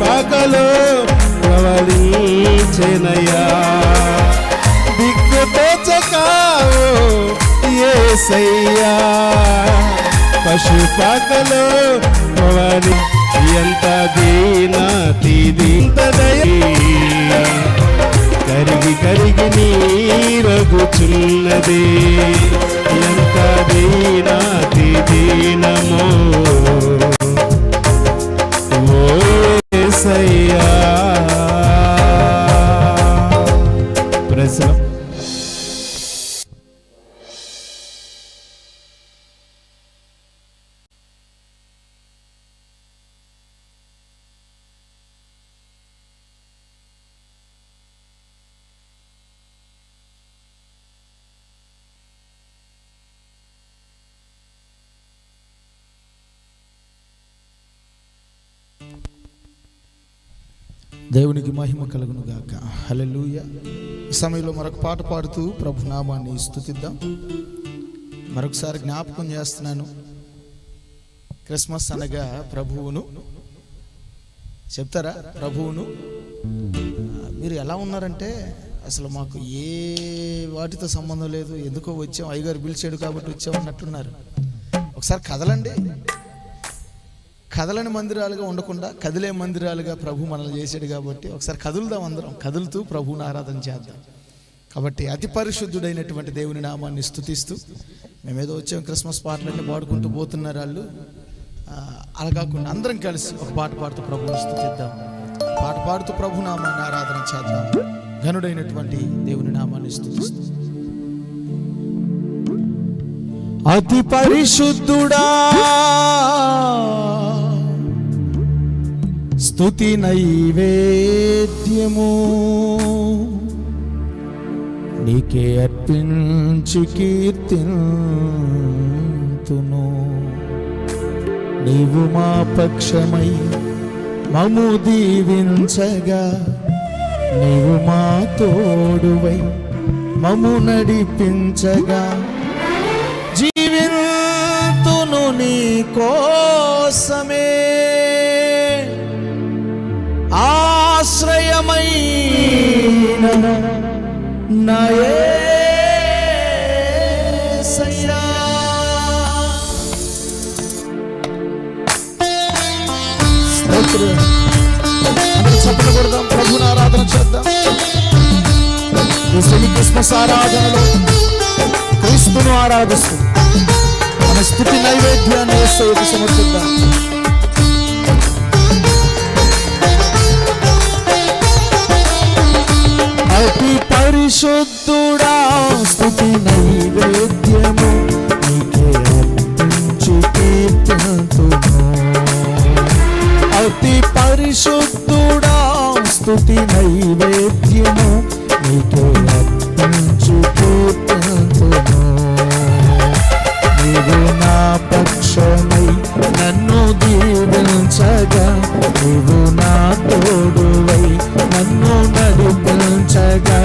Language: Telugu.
పాకలో దిక్కు దిక్కుతోచకావు ఏసయ్యా. పశుపాకలో ప్రవళి ఎంత దీనాతి దీంతదయ్యా కరిగి కరిగి నీరగుచున్నది. ఎంత దీనాతి దీనమో myself. దేవునికి మహిమ కలుగును గాక. హలలుయ ఈ సమయంలో మరొక పాట పాడుతూ ప్రభు నామాన్ని స్థుతిద్దాం మరొకసారి జ్ఞాపకం చేస్తున్నాను. క్రిస్మస్ అనగా ప్రభువును. చెప్తారా? ప్రభువును. మీరు ఎలా ఉన్నారంటే అసలు మాకు ఏ వాటితో సంబంధం లేదు. ఎందుకో వచ్చాం. అయ్యగారు పిలిచాడు కాబట్టి వచ్చాం అన్నట్టున్నారు. ఒకసారి కదలండి. కదలని మందిరాలుగా ఉండకుండా కదిలే మందిరాలుగా ప్రభు మనల్ని చేశాడు కాబట్టి ఒకసారి కదులుదాం అందరం. కదులుతూ ప్రభువుని ఆరాధన చేద్దాం. కాబట్టి అతి పరిశుద్ధుడైనటువంటి దేవుని నామాన్ని స్థుతిస్తూ మేమేదో వచ్చాం క్రిస్మస్ పాటలన్నీ పాడుకుంటూ పోతున్నారు వాళ్ళు. అలా కాకుండా అందరం కలిసి ఒక పాట పాడుతూ ప్రభువుని స్థుతిద్దాం పాట పాడుతూ ప్రభు నామాన్ని ఆరాధన చేద్దాం. ఘనుడైనటువంటి దేవుని నామాన్ని స్థుతిస్తూ అతి పరిశుద్ధుడా స్థుతి నైవేద్యము. నీకే అర్పించి కీర్తిను నీవు మా పక్షమై మము దీవించగా. నీవు మా తోడువై మము నడిపించగా. జీవితును నీ కోసమే ఆశ్రయమై నా యేసయ్యా. కొడదాం ప్రభుని ఆరాధన చేద్దాం. ఈ క్రిస్మస్ ఆరాధనలో క్రీస్తును ఆరాధిస్తూ మన స్థుతి నైవేద్యాన్ని యేసయ్యకు సమర్పిద్దాం పరిశుద్ధుడా స్థుతి నైవేద్యము నీకే అర్పించు కీర్తనతును అతి పరిశుద్ధుడా స్థుతి నైవేద్యము నీవు నా పక్షమై నన్ను దీవించగా నీవు నా తోడువై నన్ను నడిపించగా